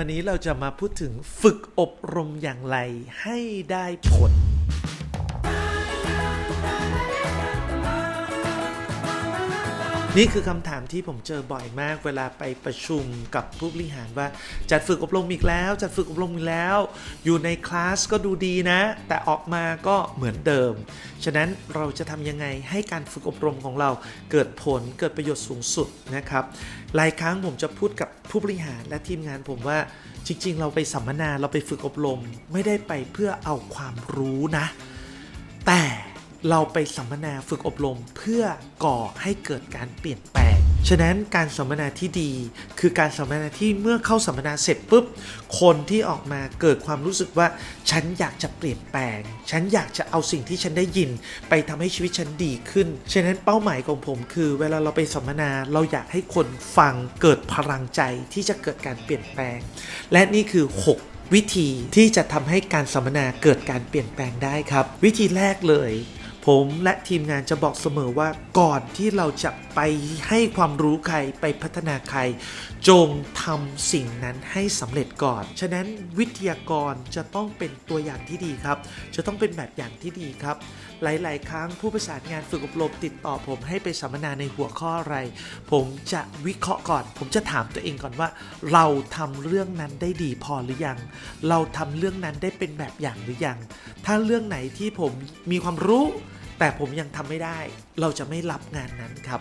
วันนี้เราจะมาพูดถึงฝึกอบรมอย่างไรให้ได้ผล นี่คือคำถามที่ผมเจอบ่อยมาก เวลาไปประชุมกับผู้บริหารว่า จัดฝึกอบรมอีกแล้ว จัดฝึกอบรมอีกแล้ว อยู่ในคลาสก็ดูดีนะ แต่ออกมาก็เหมือนเดิม ฉะนั้นเราจะทำยังไงให้การฝึกอบรมของเราเกิดผลเกิดประโยชน์สูงสุดนะครับหลายครั้งผมจะพูดกับผู้บริหารและทีมงานผมว่าจริง ๆ เราไปสัมมนาเราไปฝึกอบรม ไม่ได้ไปเพื่อเอาความรู้นะ แต่ เราไปสัมมนาฝึกอบรมเพื่อก่อให้เกิดการเปลี่ยนแปลง ฉะนั้นการสัมมนาที่ดี คือการสัมมนาที่เมื่อเข้าสัมมนาเสร็จปุ๊บ คนที่ออกมาเกิดความรู้สึกว่า ฉันอยากจะเปลี่ยนแปลง ฉันอยากจะเอาสิ่งที่ฉันได้ยิน ไปทำให้ชีวิตฉันดีขึ้น ฉะนั้นเป้าหมายของผม คือเวลาเราไปสัมมนาเราอยากให้คนฟังเกิดพลังใจที่จะเกิดการเปลี่ยนแปลง และนี่คือ 6วิธีที่จะทำให้การสัมมนาเกิดการเปลี่ยนแปลงได้ครับ วิธีแรกเลย ผมและทีมงานจะบอกเสมอว่าก่อนที่เราจะไปให้ความรู้ใครไปพัฒนาใคร จงทำสิ่งนั้นให้สำเร็จก่อน ฉะนั้นวิทยากรจะต้องเป็นตัวอย่างที่ดีครับ จะต้องเป็นแบบอย่างที่ดีครับ หลาย ๆ ครั้งผู้ประสานงานฝึกอบรมติดต่อผมให้ไปสัมมนาในหัวข้ออะไร ผมจะวิเคราะห์ก่อน ผมจะถามตัวเองก่อนว่า เราทำเรื่องนั้นได้ดีพอหรือยัง เราทำเรื่องนั้นได้เป็นแบบอย่างหรือยัง ถ้าเรื่องไหนที่ผมมีความรู้ แต่ผมยังทำไม่ได้ เราจะไม่รับงานนั้นครับ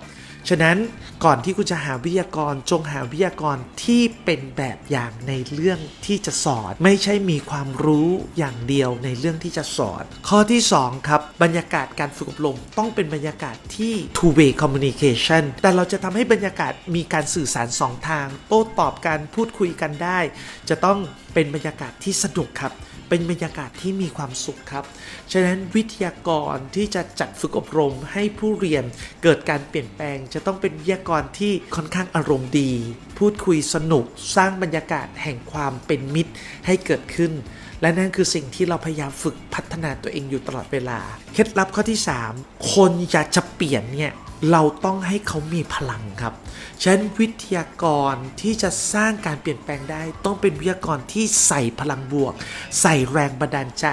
ฉะนั้นก่อนที่คุณจะหาวิทยากรจงหาวิทยากรที่เป็นแบบอย่างในเรื่องที่จะสอน ไม่ใช่มีความรู้อย่างเดียวในเรื่องที่จะสอน ข้อที่ 2 ครับ บรรยากาศการฝึกอบรมต้องเป็นบรรยากาศที่ two way communication แต่เราจะทำให้บรรยากาศมีการสื่อสารสองทาง โต้ตอบกันพูดคุยกันได้ จะต้องเป็นบรรยากาศที่สนุกครับ เป็นบรรยากาศที่มีความสุขครับ ฉะนั้นวิทยากรที่จะจัดฝึกอบรมให้ผู้เรียนเกิดการเปลี่ยนแปลง จะต้องเป็นวิทยากรที่ค่อนข้างอารมณ์ดี พูดคุยสนุกสร้างบรรยากาศแห่งความเป็นมิตรให้เกิดขึ้น และนั่นคือสิ่งที่เราพยายามฝึกพัฒนาตัวเองอยู่ตลอดเวลา เคล็ดลับข้อที่ 3 คนอยากจะเปลี่ยนเนี่ย เราต้องให้เขามีพลังครับฉะนั้นวิทยากรที่จะสร้างการเปลี่ยนแปลงได้ ต้องเป็นวิทยากรที่ใส่พลังบวก ใส่แรงบันดาลใจ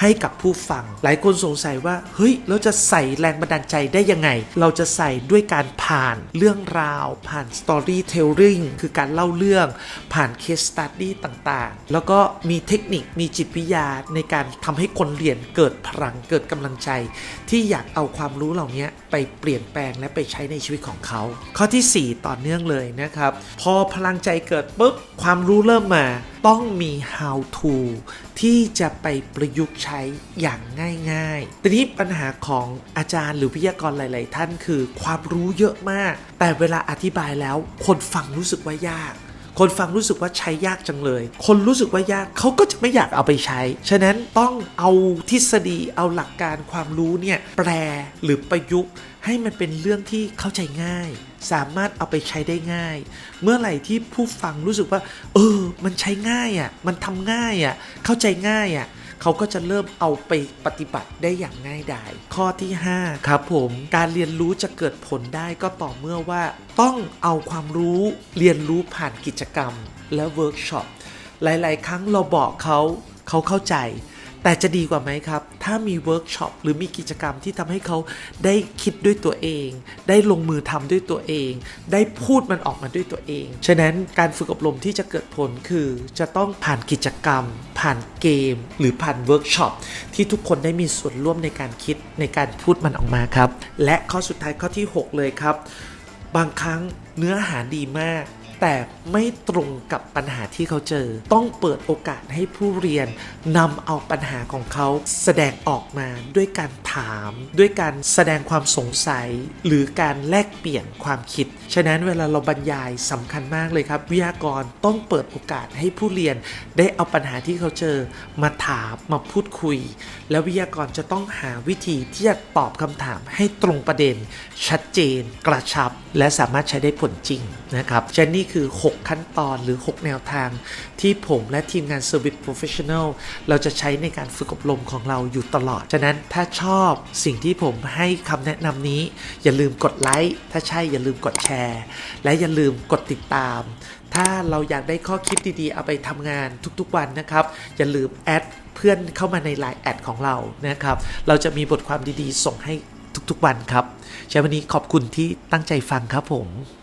ให้กับผู้ฟัง หลายคนสงสัยว่า เฮ้ย เราจะใส่แรงบันดาลใจได้ยังไง เราจะใส่ด้วยการผ่านเรื่องราว ผ่าน storytelling คือการเล่าเรื่อง ผ่าน case study ต่างๆ แล้วก็มีเทคนิค มีจิตวิทยาในการทำให้คนเรียนเกิดพลัง เกิดกำลังใจ ที่อยากเอาความรู้เหล่านี้ไปเปลี่ยนปลงและไปใช้ในชีวิตของเขา ข้อที่ 4 ต่อเนื่องเลยนะครับ พอพลังใจเกิดปุ๊บ ความรู้เริ่มมาต้องมี how to ที่จะไปประยุกต์ใช้อย่างง่ายๆ ทีนี้ปัญหาของอาจารย์หรือวิทยากรหลาย ๆ ท่านคือความรู้เยอะมาก แต่เวลาอธิบายแล้วคนฟังรู้สึกว่ายาก คนฟังรู้สึกว่าใช้ยากจังเลย คนรู้สึกว่ายากเขาก็จะไม่อยากเอาไปใช้ ฉะนั้นต้องเอาทฤษฎีเอาหลักการความรู้เนี่ยแปลหรือประยุกต์ให้มันเป็นเรื่องที่เข้าใจง่าย สามารถเอาไปใช้ได้ง่าย เมื่อไหร่ที่ผู้ฟังรู้สึกว่า เออ มันใช้ง่ายอะ่ะ มันทำง่ายอะ่ะ เข้าใจง่ายอะ่ะ เขาก็จะเริ่มเอาไปปฏิบัติได้อย่างง่ายดายข้อที่ 5 ครับผมการเรียนรู้จะเกิดผลได้ก็ต่อเมื่อว่า ต้องเอาความรู้เรียนรู้ผ่านกิจกรรมและเวิร์กช็อปหลาย ๆ ครั้งเราบอกเขาเขาเข้าใจ แต่จะดีกว่าไหมครับ ถ้ามีเวิร์กช็อปหรือมีกิจกรรมที่ทำให้เขาได้คิดด้วยตัวเอง ได้ลงมือทำด้วยตัวเอง ได้พูดมันออกมาด้วยตัวเอง ฉะนั้นการฝึกอบรมที่จะเกิดผลคือจะต้องผ่านกิจกรรม ผ่านเกม หรือผ่านเวิร์กช็อปที่ทุกคนได้มีส่วนร่วมในการคิดในการพูดมันออกมาครับ และข้อสุดท้ายข้อที่ 6 เลยครับ บางครั้งเนื้อหาดีมาก แต่ไม่ตรงกับปัญหาที่เขาเจอ ต้องเปิดโอกาสให้ผู้เรียนนำเอาปัญหาของเขาแสดงออกมาด้วยการถาม ด้วยการแสดงความสงสัย หรือการแลกเปลี่ยนความคิด ฉะนั้นเวลาเราบรรยายสำคัญมากเลยครับ วิทยากรต้องเปิดโอกาสให้ผู้เรียนได้เอาปัญหาที่เขาเจอ มาถามมาพูดคุย แล้ววิทยากรจะต้องหาวิธีที่จะตอบคำถามให้ตรงประเด็น ชัดเจน กระชับ และสามารถใช้ได้ผลจริงนะครับฉะนั้นนี่คือ 6 ขั้นตอนหรือ 6 แนวทาง ที่ผมและทีมงาน Service Professional เราจะใช้ในการฝึกอบรมของเราอยู่ตลอด ฉะนั้นถ้าชอบสิ่งที่ผมให้คำแนะนำนี้ อย่าลืมกดไลค์ถ้าใช่อย่าลืมกดแชร์ และอย่าลืมกดติดตาม ถ้าเราอยากได้ข้อคิดดีๆ เอาไปทำงานทุกๆวันนะครับ อย่าลืมแอดเพื่อนเข้ามาใน Line แอดของเรานะครับ เราจะมีบทความดีๆ ส่งให้ทุกๆวันครับ ใช้วันนี้ขอบคุณที่ตั้งใจฟังครับผม